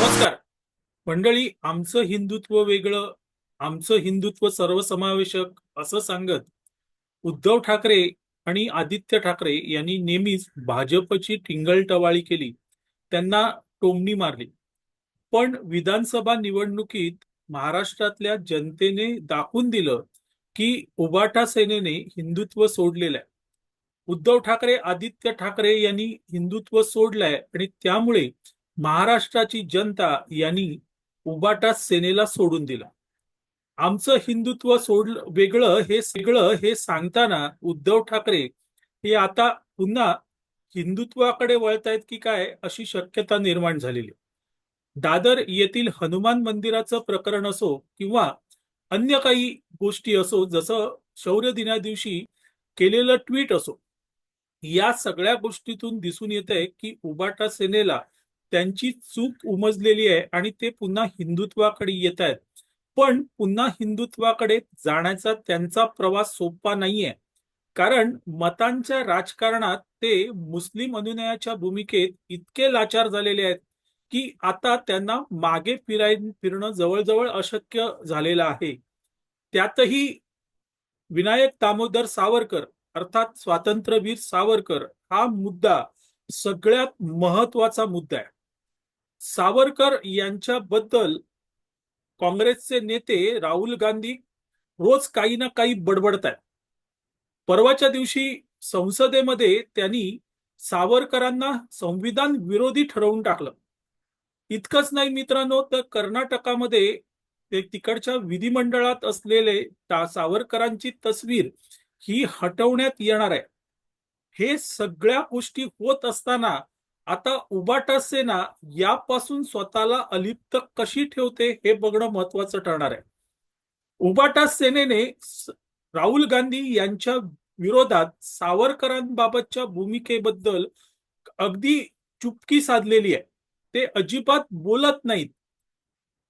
नमस्कार. मंडळी आमचं हिंदुत्व वेगळं आमचं हिंदुत्व सर्वसमावेशक असं सांगत उद्धव ठाकरे आणि आदित्य ठाकरे यांनी नेहमीच भाजपची टिंगलटवाळी केली. त्यांना टोमणी मारली. पण विधानसभा निवडणुकीत महाराष्ट्रातल्या जनतेने दाखवून दिलं की उबाटा सेनेने हिंदुत्व सोडलेलं आहे उद्धव ठाकरे आदित्य ठाकरे यांनी हिंदुत्व सोडलंय आणि त्यामुळे महाराष्ट्राची जनता यांनी उबाटा सेनेला सोडून दिला आमचं हिंदुत्व सोडलं वेगळं हे वेगळं हे सांगताना उद्धव ठाकरे हे आता पुन्हा हिंदुत्वाकडे वळतायत की काय अशी शक्यता निर्माण झालेली आहे. दादर येथील हनुमान मंदिराचं प्रकरण असो किंवा अन्य काही गोष्टी असो जसं शौर्य दिना दिवशी केलेलं ट्विट असो या सगळ्या गोष्टीतून दिसून येत आहे की उबाटा सेनेला त्यांची चूक उमजलेली आहे आणि ते पुन्हा हिंदुत्वाकडे येत आहेत. पण पुन्हा हिंदुत्वाकडे जाण्याचा त्यांचा प्रवास सोपा नाहीये. कारण मतांच्या राजकारणात ते मुस्लिम अनुनयाच्या भूमिकेत इतके लाचार झालेले आहेत की आता त्यांना मागे फिराय फिरणं जवळजवळ अशक्य झालेलं आहे. त्यातही विनायक दामोदर सावरकर अर्थात स्वातंत्र्यवीर सावरकर हा मुद्दा सगळ्यात महत्त्वाचा मुद्दा आहे. सावरकर यांच्याबद्दल काँग्रेसचे नेते राहुल गांधी रोज काही ना काही बडबडत आहेत परवाच्या दिवशी संसदेमध्ये त्यांनी सावरकरांना संविधान विरोधी ठरवून टाकलं. इतकंच नाही मित्रांनो तर कर्नाटकामध्ये ते तिकडच्या विधिमंडळात असलेले सावरकरांची तस्वीर ही हटवण्यात येणार आहे. हे सगळ्या गोष्टी होत असताना आता उबाटा सेना यापासून स्वतःला अलिप्त कशी ठेवते हे बघणं महत्वाचं ठरणार आहे. उबाटा सेनेने राहुल गांधी यांच्या विरोधात सावरकरांबाबतच्या भूमिकेबद्दल अगदी चुपकी साधलेली आहे. ते अजिबात बोलत नाहीत.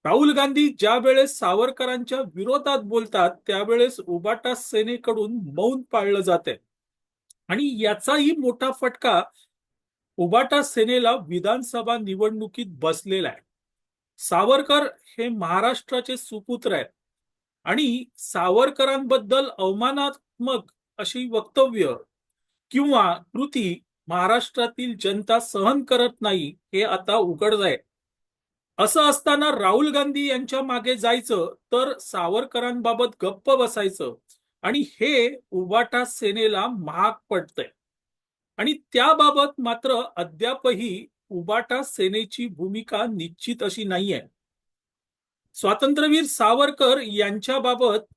राहुल गांधी ज्या वेळेस सावरकरांच्या विरोधात बोलतात त्यावेळेस उबाटा सेनेकडून मौन पाळलं जाते आणि याचाही मोठा फटका उबाटा सेनेला विधानसभा निवडणुकीत बसलेला आहे. सावरकर हे महाराष्ट्राचे सुपुत्र आहेत. आणि सावरकरांबद्दल अवमानात्मक अशी वक्तव्य किंवा कृती महाराष्ट्रातील जनता सहन करत नाही हे आता उघड आहे. असं असताना राहुल गांधी यांच्या मागे जायचं तर सावरकरांबाबत गप्प बसायचं आणि हे उबाटा सेनेला महाग पडतंय. आणि त्याबाबत मात्र अद्यापही उबाटा सेनेची भूमिका निश्चित अशी नाहीये. स्वातंत्र्यवीर सावरकर यांच्याबाबत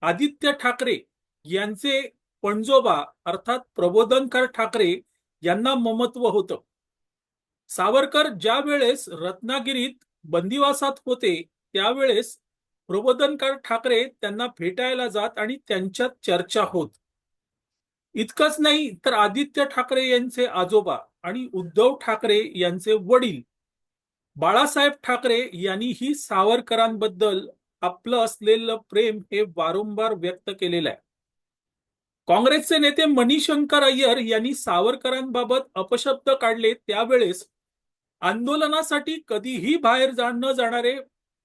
आदित्य ठाकरे यांचे पणजोबा अर्थात प्रबोधनकर ठाकरे यांना ममत्व होतं. सावरकर ज्या वेळेस रत्नागिरीत बंदिवासात होते त्यावेळेस प्रबोधनकर ठाकरे त्यांना भेटायला जात आणि त्यांच्यात चर्चा होत. इतकंच नाही तर आदित्य ठाकरे यांचे आजोबा आणि उद्धव ठाकरे यांचे वडील. बाळासाहेब ठाकरे यांनीही सावरकरांबद्दल आपलं असलेलं प्रेम हे वारंवार व्यक्त केलेलं आहे. काँग्रेसचे नेते मणिशंकर अय्यर यांनी सावरकरांबाबत अपशब्द काढले त्यावेळेस आंदोलनासाठी कधीही बाहेर जा न जाणारे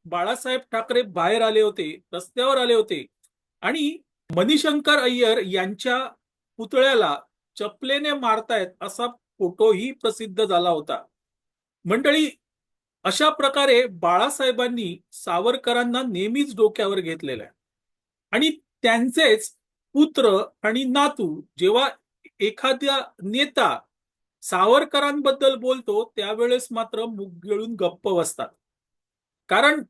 बाळासाहेब ठाकरे बाहेर आले होते रस्त्यावर आले होते आणि मणिशंकर अय्यर यांच्या पुतळ्याला चपलेने मारतायत असा फोटोही प्रसिद्ध झाला होता. मंडळी अशा प्रकारे बाळासाहेबांनी सावरकरांना नेहमीच डोक्यावर घेतलेलं आहे. आणि त्यांचेच पुत्र आणि नातू जेव्हा एखाद्या नेता सावरकरांबद्दल बोलतो त्यावेळेस मात्र मुग गिळून गप्प बसतात. कारण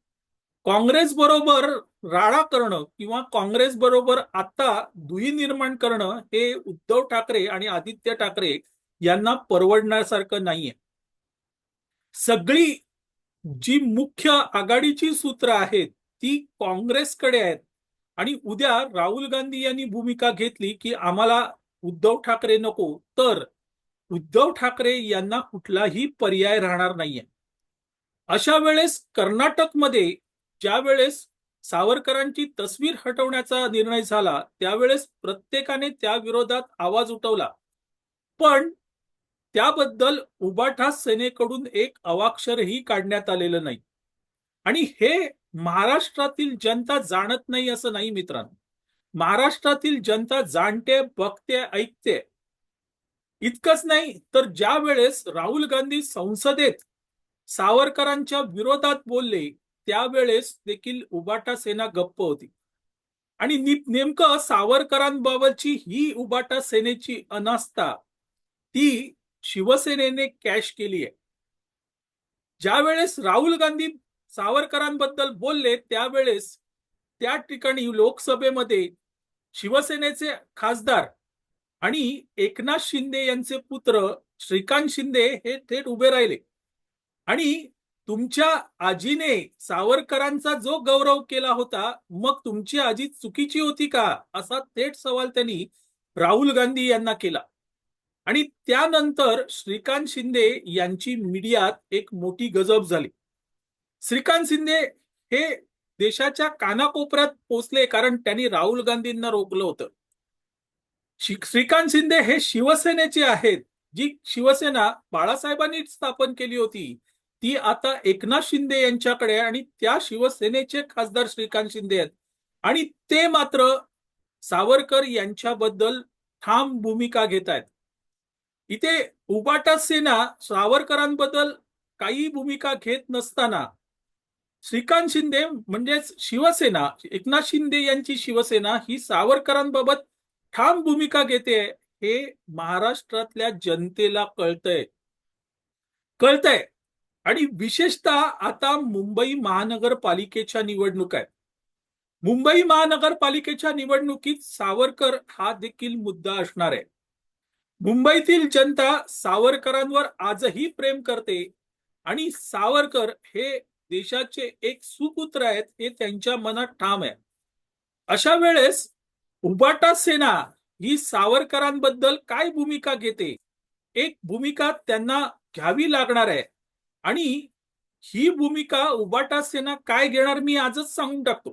काँग्रेस बरोबर राडा करणं किंवा काँग्रेस बरोबर आता दुई निर्माण करणं हे उद्धव ठाकरे आणि आदित्य ठाकरे यांना परवडण्यासारखं नाहीये. सगळी जी मुख्य आघाडीची सूत्र आहेत ती काँग्रेसकडे आहेत. आणि उद्या राहुल गांधी यांनी भूमिका घेतली की आम्हाला उद्धव ठाकरे नको तर उद्धव ठाकरे यांना कुठलाही पर्याय राहणार नाहीये. अशा वेळेस कर्नाटकमध्ये ज्या वेळेस सावरकरांची तस्वीर हटवण्याचा निर्णय झाला त्यावेळेस प्रत्येकाने त्या विरोधात आवाज उठवला. पण त्याबद्दल उबाठा सेनेकडून एक अवाक्षरही काढण्यात आलेलं नाही. आणि हे महाराष्ट्रातील जनता जाणत नाही असं नाही मित्रांनो. महाराष्ट्रातील जनता जाणते बघते ऐकते. इतकंच नाही तर ज्या वेळेस राहुल गांधी संसदेत सावरकरांच्या विरोधात बोलले त्यावेळेस देखील उबाटा सेना गप्प होती. आणि नेमकं सावरकरांबाबतची ही उबाटा सेनेची अनास्था ती शिवसेनेने कॅश केली आहे. ज्या वेळेस राहुल गांधी सावरकरांबद्दल बोलले त्यावेळेस त्या ठिकाणी लोकसभेमध्ये शिवसेनेचे खासदार आणि एकनाथ शिंदे यांचे पुत्र श्रीकांत शिंदे हे थेट उभे राहिले. आणि तुमच्या आजीने सावरकरांचा जो गौरव केला होता मग तुमची आजी चुकीची होती का? असा थेट सवाल त्यांनी राहुल गांधी यांना केला. आणि त्यानंतर श्रीकांत शिंदे यांची मीडियात एक मोठी गजब झाली. श्रीकांत शिंदे हे देशाच्या कानाकोपऱ्यात पोचले कारण त्यांनी राहुल गांधींना रोखलं होतं. श्रीकांत शिंदे हे शिवसेनेचे आहेत. जी शिवसेना बाळासाहेबांनी स्थापन केली होती ती आता एकनाथ शिंदे यांच्याकडे आणि त्या शिवसेनेचे खासदार श्रीकांत शिंदे आहेत. आणि ते मात्र सावरकर यांच्याबद्दल ठाम भूमिका घेत आहेत. इथे उबाटा सेना सावरकरांबद्दल काही भूमिका घेत नसताना श्रीकांत शिंदे म्हणजेच शिवसेना एकनाथ शिंदे यांची शिवसेना ही सावरकरांबाबत ठाम भूमिका घेते हे महाराष्ट्रातल्या जनतेला कळतंय. कळतंय. आणि विशेषतः आता मुंबई महानगरपालिकेच्या निवडणूक आहेत. मुंबई महानगरपालिकेच्या निवडणुकीत सावरकर हा देखील मुद्दा असणार आहे. मुंबईतील जनता सावरकरांवर आजही प्रेम करते आणि सावरकर हे देशाचे एक सुपुत्र आहेत हे त्यांच्या मनात ठाम आहे. अशा वेळेस उबाटा सेना ही सावरकरांबद्दल काय भूमिका घेते? एक भूमिका त्यांना घ्यावी लागणार आहे. आणि ही भूमिका उबाटा सेना काय घेणार मी आजच सांगून टाकतो.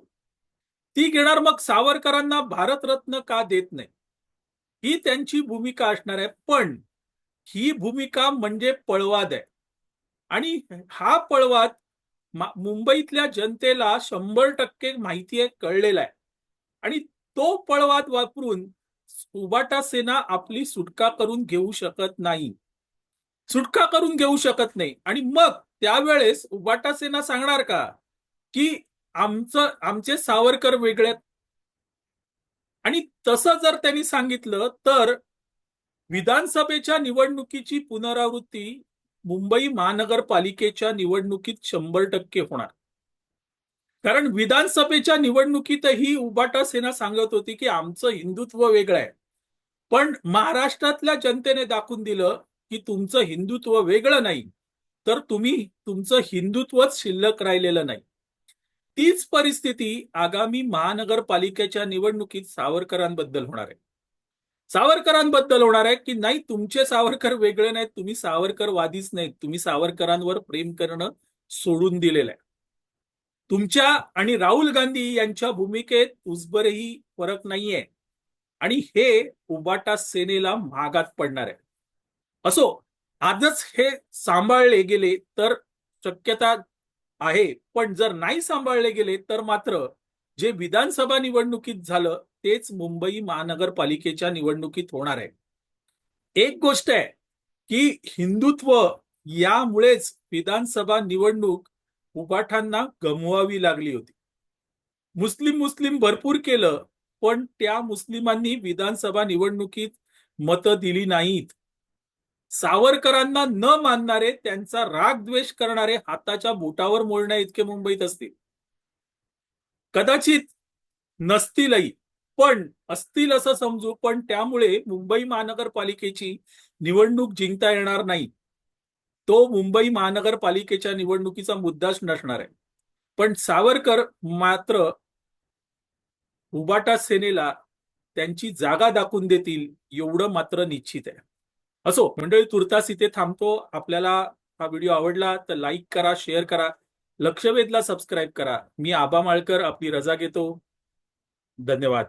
ती घेणार मग सावरकरांना भारतरत्न का देत नाही? ही त्यांची भूमिका असणार आहे. पण ही भूमिका म्हणजे पळवाद आहे. आणि हा पळवाद मुंबईतल्या जनतेला शंभर टक्के माहिती आहे कळलेला आहे. आणि तो पळवाद वापरून उबाटा सेना आपली सुटका करून घेऊ शकत नाही. सुटका करून घेऊ शकत नाही. आणि मग त्यावेळेस उबाटा सेना सांगणार का? की आमचं आमचे सावरकर वेगळे आणि तसं जर त्यांनी सांगितलं तर विधानसभेच्या निवडणुकीची पुनरावृत्ती मुंबई महानगरपालिकेच्या निवडणुकीत शंभर टक्के होणार. कारण विधानसभेच्या निवडणुकीतही उबाटा सेना सांगत होती की आमचं हिंदुत्व वेगळं आहे. पण महाराष्ट्रातल्या जनतेने दाखवून दिलं की तुमचं हिंदुत्व वेगळं नाही तर तुम्ही तुमचं हिंदुत्वच शिल्लक राहिलेलं नाही. तीच परिस्थिती आगामी महानगरपालिकेच्या निवडणुकीत सावरकरांबद्दल होणार आहे. सावरकरांबद्दल होणार आहे की नाही तुमचे सावरकर वेगळे नाहीत तुम्ही सावरकरवादीच नाहीत तुम्ही सावरकरांवर प्रेम करणं सोडून दिलेलं आहे. तुमच्या आणि राहुल गांधी यांच्या भूमिकेत उजबरही फरक नाहीये आणि हे उबाटा सेनेला महागात पडणार आहे. असो आजच हे सांभाळले गेले तर शक्यता आहे. पण जर नाही सांभाळले गेले तर मात्र जे विधानसभा निवडणुकीत झालं तेच मुंबई महानगरपालिकेच्या निवडणुकीत होणार आहे. एक गोष्ट आहे की हिंदुत्व यामुळेच विधानसभा निवडणूक उबाठांना गमवावी लागली होती. मुस्लिम मुस्लिम भरपूर केलं पण त्या मुस्लिमांनी विधानसभा निवडणुकीत मतं दिली नाहीत. सावरकरांना न मानणारे त्यांचा राग द्वेष करणारे हाताच्या बोटावर मोडण्या इतके मुंबईत असतील. कदाचित नसतीलही पण असतील असं समजू पण त्यामुळे मुंबई महानगरपालिकेची निवडणूक जिंकता येणार नाही. तो मुंबई महानगरपालिकेच्या निवडणुकीचा मुद्दाच नसणार आहे. पण सावरकर मात्र उबाटा सेनेला त्यांची जागा दाखवून देतील एवढं मात्र निश्चित आहे. असो मंडळी तुर्तास इथे थांबतो. आपल्याला हा व्हिडिओ आवडला तर लाईक करा शेअर करा. लक्षवेधला सबस्क्राईब करा. मी आबा माळकर आपली रजा घेतो. धन्यवाद.